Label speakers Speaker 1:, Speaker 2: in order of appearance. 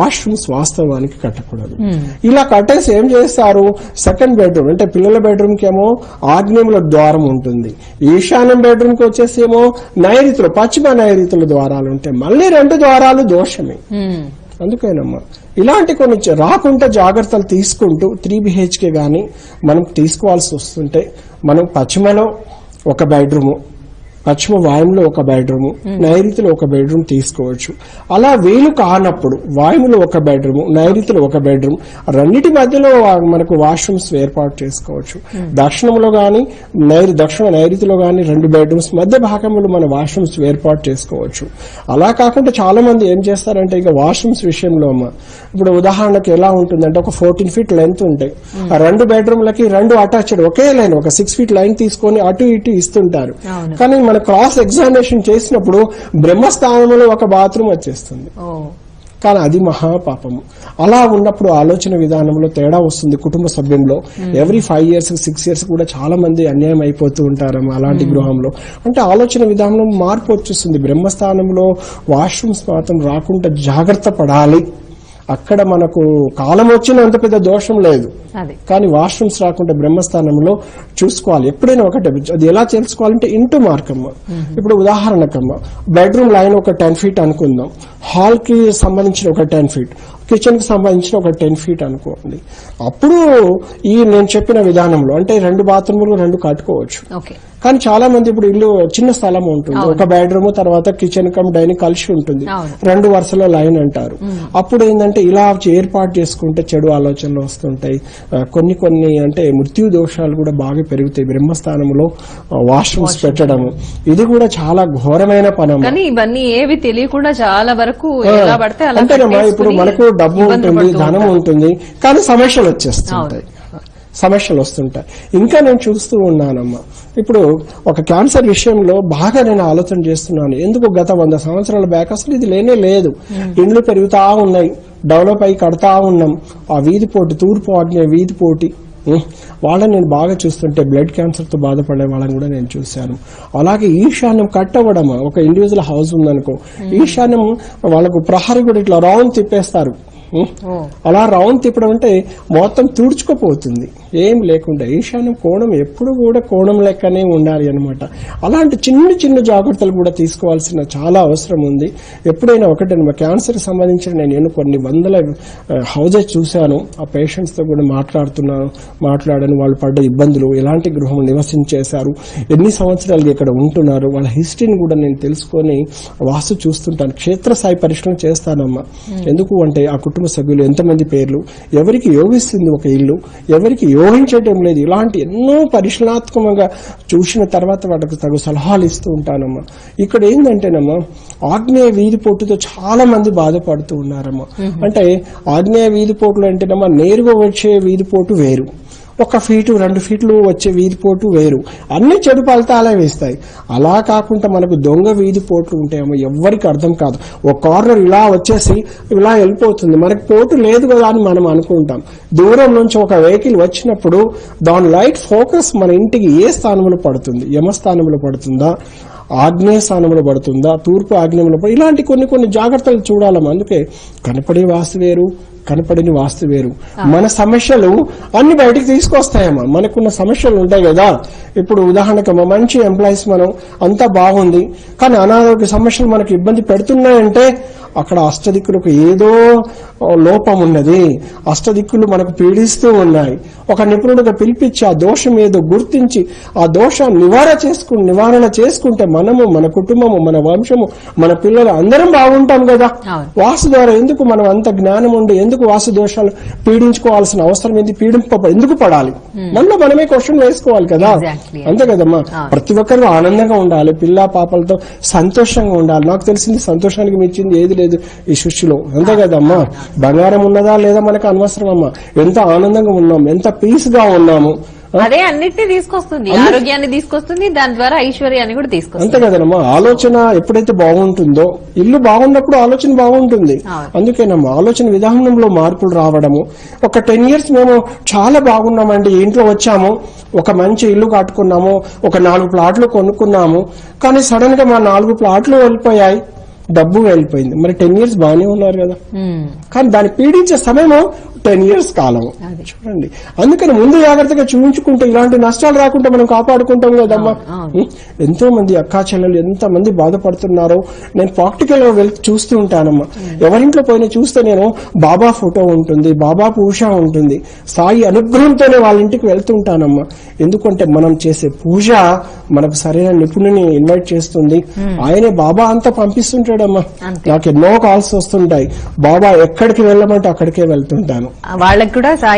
Speaker 1: Washrooms వాస్తవానికి కట్టకూడదు. ఇలా కట్టేసి ఏం చేస్తారు? సెకండ్ బెడ్రూమ్ అంటే పిల్లల బెడ్రూమ్కి ఏమో ఆగ్నేయుల ద్వారం ఉంటుంది. ఈశాన్యం బెడ్రూమ్కి వచ్చేసి ఏమో నైరుతులు పశ్చిమ నైరుతుల ద్వారాలు ఉంటాయి. మళ్ళీ రెండు ద్వారాలు దోషమే.
Speaker 2: ఉమ్.
Speaker 1: అందుకేనమ్మా. ఇలాంటి కొన్ని రాకుండా జాగ్రత్తలు తీసుకుంటూ త్రీ బిహెచ్కే గాని మనం తీసుకోవాల్సి వస్తుంటే మనం పశ్చిమలో ఒక బెడ్రూము పశ్చిమ వాయువులో ఒక బెడ్రూమ్ నైరుతిలో ఒక బెడ్రూమ్ తీసుకోవచ్చు. అలా వీలు కానప్పుడు వాయువులో ఒక బెడ్రూమ్ నైరుతిలో ఒక బెడ్రూమ్ రెండింటి మధ్యలో మనకు వాష్రూమ్స్ ఏర్పాటు చేసుకోవచ్చు. దక్షిణంలో గాని నైరు దక్షిణ నైరుతిలో గాని రెండు బెడ్రూమ్స్ మధ్య భాగంలో మన వాష్రూమ్స్ ఏర్పాటు చేసుకోవచ్చు. అలా కాకుండా చాలా మంది ఏం చేస్తారంటే ఇక వాష్రూమ్స్ విషయంలో అమ్మ ఇప్పుడు ఉదాహరణకి ఎలా ఉంటుందంటే ఒక ఫోర్టీన్ ఫీట్ లెంత్ ఉంటాయి ఆ రెండు బెడ్రూమ్లకి రెండు అటాచ్డ్ ఒకే లైన్ ఒక సిక్స్ ఫీట్ లైన్ తీసుకొని అటు ఇటు ఇస్తుంటారు. కానీ మన క్రాస్ ఎగ్జామినేషన్ చేసినప్పుడు బ్రహ్మస్థానంలో ఒక బాత్రూమ్ వచ్చేస్తుంది. కానీ అది మహాపాపము. అలా ఉన్నప్పుడు ఆలోచన విధానంలో తేడా వస్తుంది కుటుంబ సభ్యంలో. Every five years six years కూడా చాలా మంది అన్యాయం అయిపోతూ ఉంటారు అలాంటి గృహంలో. అంటే ఆలోచన విధానంలో మార్పు వచ్చేస్తుంది. బ్రహ్మస్థానంలో వాష్రూమ్స్ మాత్రం రాకుండా జాగ్రత్త పడాలి. అక్కడ మనకు కాలం వచ్చిన అంత పెద్ద దోషం లేదు. కానీ వాష్రూమ్స్ రాకుండా బ్రహ్మస్థానంలో చూసుకోవాలి. ఎప్పుడైనా ఒకటే అది ఎలా తెలుసుకోవాలంటే ఇంటూ మార్కమ్మ. ఇప్పుడు ఉదాహరణకమ్మ. బెడ్రూమ్ లైన్ ఒక టెన్ ఫీట్ అనుకుందాం. హాల్కి సంబంధించిన ఒక టెన్ ఫీట్ కిచెన్కి సంబంధించిన ఒక టెన్ ఫీట్ అనుకోండి. అప్పుడు ఈ నేను చెప్పిన విధానంలో అంటే రెండు బాత్రూములు రెండు కట్టుకోవచ్చు. కానీ చాలా మంది ఇప్పుడు ఇల్లు చిన్న స్థలం ఉంటుంది. ఒక బెడ్రూమ్ తర్వాత కిచెన్ కమ్ డైనింగ్ కలిసి ఉంటుంది. రెండు వరుసలో లైన్ అంటారు. అప్పుడు ఏంటంటే ఇలా ఏర్పాటు చేసుకుంటే చెడు ఆలోచనలు వస్తుంటాయి. కొన్ని కొన్ని అంటే మృత్యు దోషాలు కూడా బాగా పెరుగుతాయి. బ్రహ్మస్థానంలో వాష్రూమ్స్ పెట్టడము. ఇది కూడా చాలా ఘోరమైన
Speaker 2: కానీ ఇవన్నీ ఏవి తెలియకుండా చాలా వరకు
Speaker 1: అంతేనమ్మా ఇప్పుడు మనకు డబ్బు ఉంటుంది ధనం. ఉంటుంది కానీ సమస్యలు వచ్చేస్తుంటాయి. సమస్యలు వస్తుంటాయి. ఇంకా నేను చూస్తూ ఉన్నానమ్మా. ఇప్పుడు ఒక క్యాన్సర్ విషయంలో బాగా నేను ఆలోచన చేస్తున్నాను. ఎందుకు గత వంద సంవత్సరాల బ్యాక్ అసలు ఇది లేనే లేదు. ఇండ్లు పెరుగుతా ఉన్నాయి. డెవలప్ అయి కడతా ఉన్నాం. ఆ వీధి పోటీ తూర్పు ఆగ్నేయ వీధి పోటీ వాళ్ళని నేను బాగా చూస్తుంటే బ్లడ్ క్యాన్సర్తో బాధపడే వాళ్ళని కూడా నేను చూశాను. అలాగే ఈశాన్యం కట్టవడం ఒక ఇండివిజువల్ హౌస్ ఉందనుకో. ఈశాన్యం వాళ్ళకు ప్రహరీ కూడా ఇట్లా రౌండ్ తిప్పేస్తారు. అలా రౌండ్ తిప్పడం అంటే మొత్తం తుడుచుకుపోతుంది. ఏం లేకుండా ఈశాన్యం కోణం ఎప్పుడు కూడా కోణం లెక్కనే ఉండాలి అనమాట అలాంటి చిన్న చిన్న జాగ్రత్తలు కూడా తీసుకోవాల్సిన చాలా అవసరం ఉంది. ఎప్పుడైనా ఒకటే క్యాన్సర్ సంబంధించిన నేను కొన్ని వందల హౌజెస్ చూశాను. ఆ పేషెంట్స్తో కూడా మాట్లాడుతున్నాను. మాట్లాడాను వాళ్ళు పడ్డ ఇబ్బందులు ఎలాంటి గృహం నివసించేశారు ఎన్ని సంవత్సరాలుగా ఇక్కడ ఉంటున్నారు వాళ్ళ హిస్టరీని కూడా నేను తెలుసుకొని వాస్తు చూస్తుంటాను. క్షేత్రస్థాయి పరిశ్రమ చేస్తానమ్మా. ఎందుకు అంటే ఆ కుటుంబ సభ్యులు ఎంతమంది పేర్లు? ఎవరికి యోగిస్తుంది ఒక ఇల్లు? ఎవరికి యోగించటం లేదు. ఇలాంటి ఎన్నో పరిశీలనాత్మకంగా చూసిన తర్వాత వాళ్ళకి తగు సలహాలు ఇస్తూ ఉంటానమ్మా. ఇక్కడ ఏంటంటేనమ్మా ఆగ్నేయ వీధి పోటుతో చాలా మంది బాధపడుతూ ఉన్నారమ్మా. అంటే ఆగ్నేయ వీధి పోటులు అంటేనమ్మా నేరుగా వచ్చే వీధి పోటు వేరు. ఒక ఫీటు రెండు ఫీట్లు వచ్చే వీధి పోటు వేరు. అన్ని చెడు ఫలితాలే వేస్తాయి. అలా కాకుండా మనకు దొంగ వీధి పోట్లు ఉంటాయేమో ఎవ్వరికి అర్థం కాదు. ఒక కార్నర్ ఇలా వచ్చేసి ఇలా వెళ్ళిపోతుంది. మనకి పోటు లేదు కదా అని మనం అనుకుంటాం. దూరం నుంచి ఒక వెహికల్ వచ్చినప్పుడు దాని లైట్ ఫోకస్ మన ఇంటికి ఏ స్థానంలో పడుతుంది? యమ స్థానంలో పడుతుందా? ఆగ్నేయ స్థానంలో పడుతుందా తూర్పు ఆగ్నేయంలో పడు ఇలాంటి కొన్ని కొన్ని జాగ్రత్తలు చూడాలమ్మా. అందుకే కనపడే వాస్తు వేరు కనపడని వాస్తు వేరు. మన సమస్యలు అన్ని బయటికి తీసుకొస్తాయమ్మా. మనకున్న సమస్యలు ఉంటాయి కదా. ఇప్పుడు ఉదాహరణకు మంచి ఎంప్లాయీస్ మనం అంతా బాగుంది. కానీ అనారోగ్య సమస్యలు మనకు ఇబ్బంది పెడుతున్నాయంటే అక్కడ అష్టదిక్కులకు ఏదో లోపం ఉన్నది. అష్టదిక్కులు మనకు పీడిస్తూ ఉన్నాయి. ఒక నిపుణుడిగా పిలిపించి ఆ దోషం ఏదో గుర్తించి ఆ దోషాన్ని నివారణ చేసుకుని నివారణ చేసుకుంటే మనము మన కుటుంబము మన వంశము మన పిల్లలు అందరం బాగుంటాం కదా. వాసు ద్వారా ఎందుకు మనం అంత జ్ఞానం ఉండి ఎందుకు వాసు దోషాలు పీడించుకోవాల్సిన అవసరం ఏంది? పీడింప ఎందుకు పడాలి? మనలో మనమే క్వశ్చన్ వేసుకోవాలి కదా. అంతే కదమ్మా. ప్రతి ఒక్కరు ఆనందంగా ఉండాలి. పిల్ల పాపలతో సంతోషంగా ఉండాలి. నాకు తెలిసింది సంతోషానికి మించింది ఏది లేదు. ఈ సృష్టిలో అంతే కదమ్మా? బంగారం ఉన్నదా లేదా మనకు అనవసరం అమ్మా ఎంత ఆనందంగా ఉన్నాం ఎంత పీస్గా ఉన్నాము
Speaker 2: అదే అన్నిటినీ తీసుకొస్తుంది. ఆరోగ్యాన్ని తీసుకొస్తుంది దాని ద్వారా ఐశ్వర్యాన్ని కూడా తీసుకొస్తుంది.
Speaker 1: అంతే కదనమ్మా ఆలోచన ఎప్పుడైతే బాగుంటుందో ఇల్లు బాగున్నప్పుడు ఆలోచన బాగుంటుంది. అందుకేనమ్మా ఆలోచన విధానంలో మార్పులు రావడము. ఒక టెన్ ఇయర్స్ మేము చాలా బాగున్నామండి. ఇంట్లో వచ్చాము ఒక మంచి ఇల్లు కట్టుకున్నాము ఒక నాలుగు ప్లాట్లు కొనుక్కున్నాము. కానీ సడన్గా మా నాలుగు ప్లాట్లు వెళ్ళిపోయాయి. డబ్బు వెళ్ళిపోయింది మరి టెన్ ఇయర్స్ బాగానే ఉన్నారు కదా. కానీ దాన్ని పీడించే సమయం టెన్ ఇయర్స్ కాలం. చూడండి. అందుకని ముందు జాగ్రత్తగా చూపించుకుంటే ఇలాంటి నష్టాలు రాకుండా మనం కాపాడుకుంటాం కదమ్మా? ఎంతో మంది అక్కా చెల్లెలు ఎంత మంది బాధపడుతున్నారో నేను ప్రాక్టికల్గా వెళ్తూ చూస్తూ ఉంటానమ్మా. ఎవరింట్లో పోయినా చూస్తే నేను బాబా ఫోటో ఉంటుంది బాబా పూజ ఉంటుంది. సాయి అనుగ్రహంతోనే వాళ్ళ ఇంటికి వెళ్తుంటానమ్మా ఎందుకంటే మనం చేసే పూజ మనకు సరైన నిపుణుని ఇన్వైట్ చేస్తుంది. ఆయనే బాబా అంతా పంపిస్తుంటాడమ్మా. నాకు ఎన్నో కాల్స్ వస్తుంటాయి. బాబా ఎక్కడికి వెళ్ళమంటే అక్కడికే వెళ్తుంటాను.
Speaker 2: వాళ్ళకి కూడా సాయి